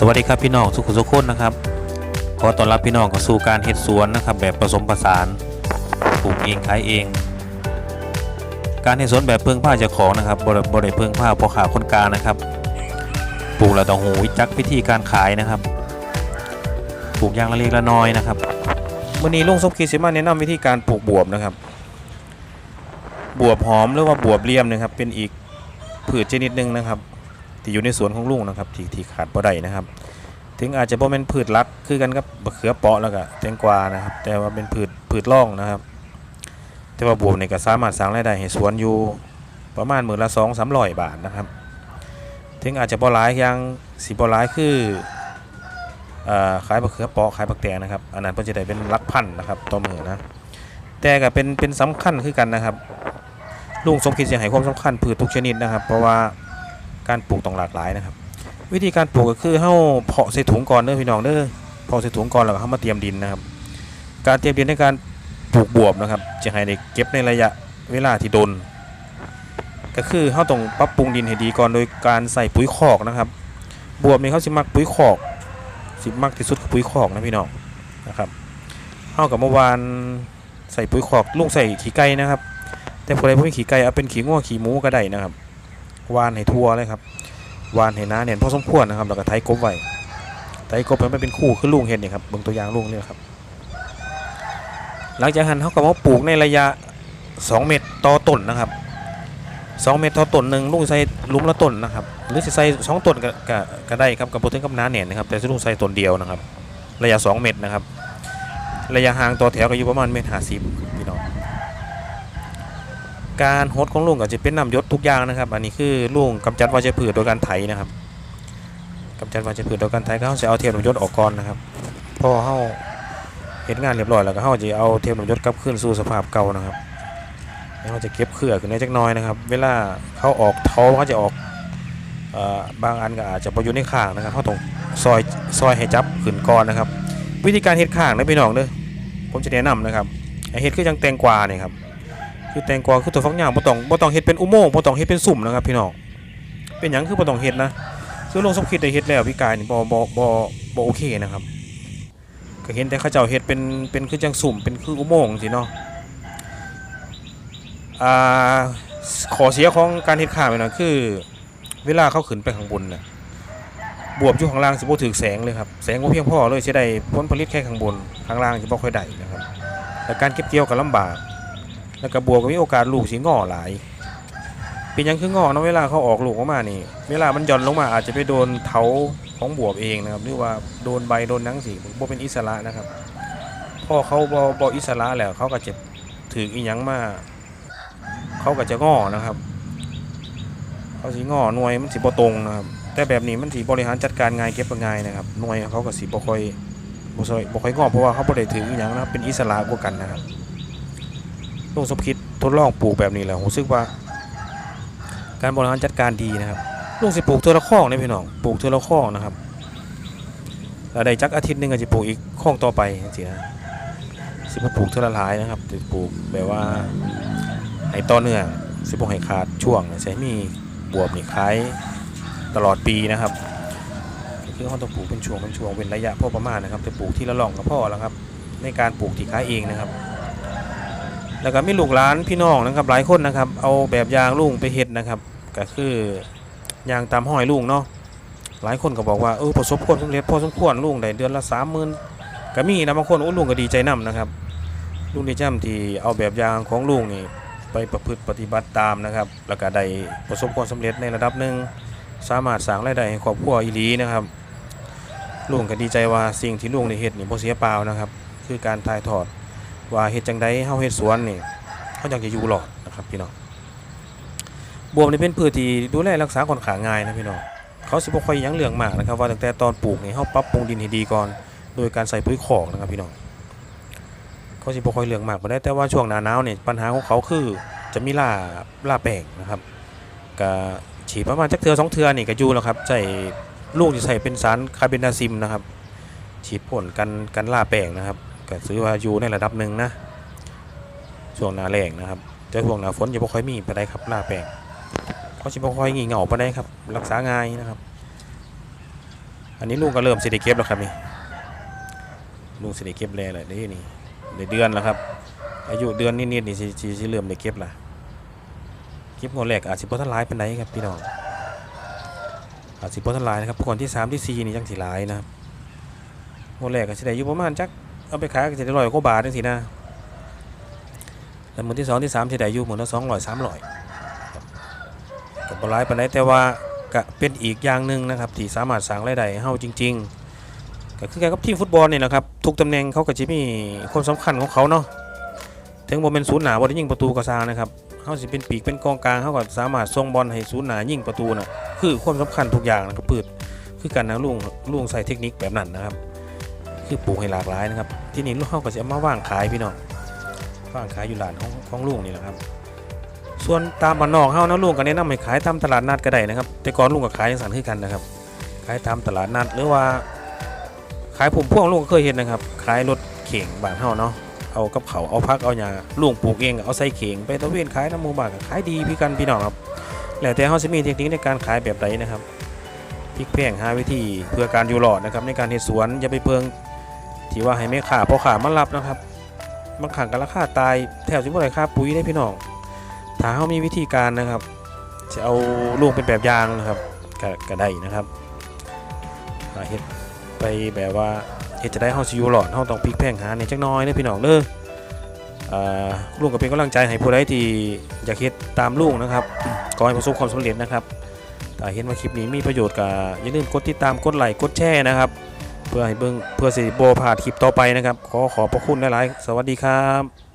สวัสดีครับพี่น้องสุขุสุขคนนะครับขอต้อนรับพี่น้องเข้าสู่การเฮ็ดสวนนะครับ แบบผสมผสานปลูกเองขายเอง การเฮ็ดสวนแบบเพิ่งผ้าเจ้าของนะครับบริบริเพิ่งผ้าพอขาคนกลางนะครับปลูกแล้วต้องหูวิจักวิธีการขายนะครับปลูกอย่างละเล็กละน้อยนะครับวันนี้ลุงสมคิดสิมาแนะนำวิธีการปลูกบวบนะครับ บวบหอมหรือว่าบวบเลี่ยมนะครับ เป็นอีกพืชชนิดหนึ่งนะครับ ที่อยู่ในสวนของลุงนะครับที่ที่ขาดบ่ได้นะครับ ถึงอาจจะบ่แม่นพืชหลักคือกันกับมะเขือเปาะแล้วก็แตงกวานะครับ แต่ว่าเป็นพืชพืชร่องนะครับ แต่ว่าบวบเนี่ยก็สามารถสร้างรายได้ให้สวนอยู่ประมาณหมื้อละ2 300บาทนะครับ ถึงอาจจะบ่หลายย่างสิบ่หลายคือเอ่อขายมะเขือเปาะขายผักแตงนะครับอันนั้นเพิ่นจะได้เป็นลักพันนะครับต่อมือนะแต่ก็เป็นเป็นสำคัญคือกันนะครับลุงสมคิดจะให้ความสำคัญพืชทุกชนิดนะครับ เพราะว่า การปลูกต้องหลากหลายนะครับ วิธีการปลูกก็คือเฮาเพาะใส่ถุงก่อนเด้อพี่น้องเด้อเพาะใส่ถุงก่อนแล้วก็เฮามาเตรียมดินนะครับ การเตรียมดินในการปลูกบวบนะครับ จะให้ได้เก็บในระยะเวลาที่ดน ก็คือเฮาต้องปรับปรุงดินให้ดีก่อนโดยการใส่ปุ๋ยคอกนะครับบวบนี่เขาสิมักปุ๋ยคอกสิมักที่สุดคือปุ๋ยคอกนะพี่น้องนะครับเฮากับเมื่อวานใส่ปุ๋ยคอกลุงใส่ขี้ไก่นะครับ แต่ผู้ใดบ่มีขี้ไก่เอาเป็นขี้งัวขี้หมูก็ได้นะครับ วานให้ทั่วเลยครับวานให้น้าเน่นพอสมควรนะครับแล้วก็ไถกบไว้ไถกบให้มันเป็นคู่คือลุงเห็นนี่ครับเบิ่งตัวอย่างลุงเนี่ยครับ หลังจากนั้นเขาก็มาปลูกในระยะ 2 เมตรต่อต้นนะครับ 2 เมตรต่อต้นหนึ่งลุงใส่ลุมละต้นนะครับ หรือจะใส่สองต้นก็ก็ได้ครับกับโปรตีนกับน้าเน่นนะครับแต่ลุงใส่ต้นเดียวนะครับ ระยะ 2 เมตรนะครับ ระยะห่างต่อแถวก็อยู่ประมาณเมตรห้าสิบ การฮดของลุงก็จะเป็นน้ำยศทุกอย่างนะครับ อันนี้คือลุงกำจัดวัชพืชโดยการไถนะครับกำจัดวัชพืชโดยการไถก็เขาจะเอาเทียมน้ำยศออกก่อนนะครับพอเขาเห็นงานเรียบร้อยแล้วก็เขาจะเอาเทียมน้ำยศกลับคืนสู่สภาพเก่านะครับแล้วเขาจะเก็บเครือขึ้นได้จักน้อยนะครับ เวลาเขาออกเท้าเขาจะออกบางอันก็อาจจะประยุทธ์ในข้างนะครับเขาต้องซอยซอยให้จับขึ้นก่อนนะครับ วิธีการเฮ็ดข้างนะพี่น้องเด้อผมจะแนะนำนะครับเฮ็ดคือจังแตงกวาเนี่ยครับ คือแตงกวาคือตัวฟักยาวบ่ต้องบ่ต้องเฮ็ดเป็นอุโมงค์บ่ต้องเฮ็ดเป็นสุ่มนะครับพี่น้องเป็นหยังคือบ่ต้องเฮ็ดนะคือลงสมคิดได้เฮ็ดแล้วพี่กายนี่บ่บ่บ่บ่โอเคนะครับก็เห็นแต่เขาเจ้าเฮ็ดเป็นเป็นคือจังสุ่มเป็นคืออุโมงค์สิเนาะอ่าขอเสียของการเฮ็ดข้าวนี่นะคือ เวลาเขาขึ้นไปข้างบนน่ะบวบอยู่ข้างล่างสิบ่ถึกแสงเลยครับแสงบ่เพียงพอเลยสิได้ผลผลิตแค่ข้างบนข้างล่างสิบ่ค่อยได้นะครับแต่การเก็บเกี่ยวก็ลำบาก แล้วก็บวกก็มีโอกาสลูกสิงอหลาย เป็นยังคืองอเนาะเวลาเขาออกลูกออกมานี่ เวลามันย่อนลงมาอาจจะไปโดนเถาของบวบเองนะครับ หรือว่าโดนใบโดนนังสีบ่เป็นอิสระนะครับพอเขาบ่บ่อิสระแล้วเขาก็จะถืออีหยังมาเขาก็จะงอนะครับเขาสิงอหน่วยมันสิบ่ตรงนะครับแต่แบบนี้มันสิบริหารจัดการง่ายเก็บง่ายนะครับหน่วยเขาก็สิบ่ค่อยบ่ค่อยบ่ค่อยงอเพราะว่าเขาบ่ได้ถืออีหยังนะครับเป็นอิสระกว่ากันนะครับ ลุงสมคิดทดลองปลูกแบบนี้แหละผมรู้สึกว่า การบริหารจัดการดีนะครับลุงสิปลูกเทอละข้องเนี่ยพี่น้องปลูกเทอละข้องนะครับแล้วได้จักอาทิตย์หนึงก็จะปลูกอีกข้องต่อไปสินะสิบปลูกเทอละหลายนะครับจะปลูกแบบว่าให้ต่อเนื่องสิบ่ให้ขาดช่วงใช้มีบวบนี่ขายตลอดปีนะครับคือเขาต้องปลูกเป็นช่วงเป็นช่วงเป็นระยะพอประมาณนะครับจะปลูกที่ละล่องก็พอแล้วครับ ในการปลูกที่ขายเองนะครับ แล้วก็มีลูกหลานพี่น้องนะครับหลายคนนะครับ เอาแบบยางลุงไปเฮ็ดนะครับ ก็คือยางตามห้อยลุงเนาะหลายคนก็บอกว่าเออประสบผลสำเร็จพอสมควรลุงได้เดือนละสามหมื่นก็มีนะบางคนโอ้ลุงก็ดีใจนํนะครับลุงดีใจนำที่เอาแบบยางของลุงนี่ไปประพฤติปฏิบัติตามนะครับ แล้วก็ได้ประสบความสำเร็จในระดับหนึ่งสามารถสร้างรายได้ให้ครอบครัวอีหลีนะครับลุงก็ดีใจว่าสิ่งที่ลุงได้เฮ็ดนี่บ่เสียเปล่านะครับ คือการถ่ายทอด ว่าเฮ็ดจังไดเฮาเฮ็ดสวนนี่เขาจังจะอยู่รอดนะครับพี่น้องบวบนี่เป็นพืชที่ดูแลรักษาค่อนข้างง่ายนะพี่น้องเขาสิบ่ค่อยยังเรื่องมากนะครับว่าตั้งแต่ตอนปลูกนี่เฮาปรับปรุงดินให้ดีก่อน โดยการใส่ปุ๋ยคอกนะครับพี่น้องเขาสิบ่ค่อยเรื่องมากบ่ได้แต่ว่าช่วงหน้าหนาวนี่ปัญหาของเขาคือจะมีล่าล่าแป้งนะครับก็ฉีดประมาณจักเทื่อสองเทื่อนี่ก็อยู่แล้วครับใส่ลูกจะใส่เป็นสารคาร์เบนาซิมนะครับฉีดพ่นกันกันล่าแป้งนะครับ ก็ถือว่าอยู่ในระดับหนึ่งนะช่วงหน้าแล้งนะครับแต่ช่วงหน้าฝนจะบ่ค่อยมีไปานใดครับหน้าแปลงเขาสิบ่ค่อยงี่เง่าปานใดครับ รักษาง่ายนะครับ อันนี้ลุงก็เริ่มสิได้เก็บแล้วครับนี่ลุงสิได้เก็บแล้วเลยนี่นี่ได้เดือนแล้วครับ อายุเดือนนิดๆนี่สิสิสิเริ่มได้เก็บละเก็บงวดแรกอาจสิบ่ทันหลายปานใดครับพี่น้องอาจสิบ่ทันหลายนะครับก่อนที่สามที่สี่นี่จังสิหลายนะครับงวดแรกก็สิได้อยู่ประมาณจัก เอาไปขายก็สิได้ร้อยกว่าบาทจังซี่นะแล้วมื้อที่สองที่สามสิได้อยู่หมื้อละ200 300ครับก็บ่หลายปานใดแต่ว่าก็เป็นอีกอย่างหนึ่งนะครับที่สามารถสร้างรายได้เฮาจริง ๆ ก็คือการกับทีมฟุตบอลนี่แหละครับทุกตำแหน่งเขาก็จะมีความสำคัญของเขาเนาะถึงบ่เป็นศูนย์หนาบ่ได้ยิงประตูก็สร้างนะครับเขาสิเป็นปีกเป็นกองกลางเขาก็สามารถส่งบอลให้ศูนย์หนายิงประตูน่ะคือความสำคัญทุกอย่างนะครับพืชคือการนะลุงลุงใส่เทคนิคแบบนั้นนะครับ คือปลูกให้หลากหลายนะครับ ที่นี่ลูกเขาก็จะมาว่างขายพี่น้องว่างขายอยู่ร้านของของลุงนี่แหละครับ ส่วนตามบ้านนอกเฮานะลุงก็แนะนำให้ขายตามตลาดนัดก็ได้นะครับ แต่ก่อนลุงก็ขายอย่างสันคือกันนะครับ ขายตามตลาดนัดหรือว่า ขายผมพ่วงลุงก็เคยเห็นนะครับ ขายรถเข่งบ้านเฮาเนาะเอากับเขาเอาพักเอาหยาลุงปลูกเองก็เอาใส่เข่งไปตะเวนขายน้ำมูบ้านก็ขายดีพี่กันพี่น้องครับแล้วแต่เฮาสิมีเทคนิคในการขายแบบใดนะครับพลิกแพงหาวิธีเพื่อการอยู่รอดนะครับในการเฮ็ดสวนอย่าไปเพิง ที่ว่าให้แม่ค้าพ่อค้ามารับนะครับบางครั้งก็ราคาตายแถวสิบ่ได้ค่าปุ๋ยได้พี่น้องถ้าเฮามีวิธีการนะครับ จะเอาลุงเป็นแบบอย่างนะครับกก็ได้นะครับเฮ็ดไปแบบว่าเฮ็ดจะได้เฮาสิอยู่รอดเฮาต้องพลิกแพงหาในจักน้อยเด้อพี่น้องเด้ออ่าลุงก็เป็นกำลังใจให้ผู้ใดที่อยากเฮ็ดตามลุงนะครับขอให้ประสบความสำเร็จนะครับถ้าเห็นว่าคลิปนี้มีประโยชน์ก็อย่าลืมกดติดตามกดไลค์กดแชร์นะครับ เพื่อให้เบิ่งเพื่อสิบ่พลาดคลิปต่อไปนะครับ ขอขอบพระคุณหลาย ๆ สวัสดีครับ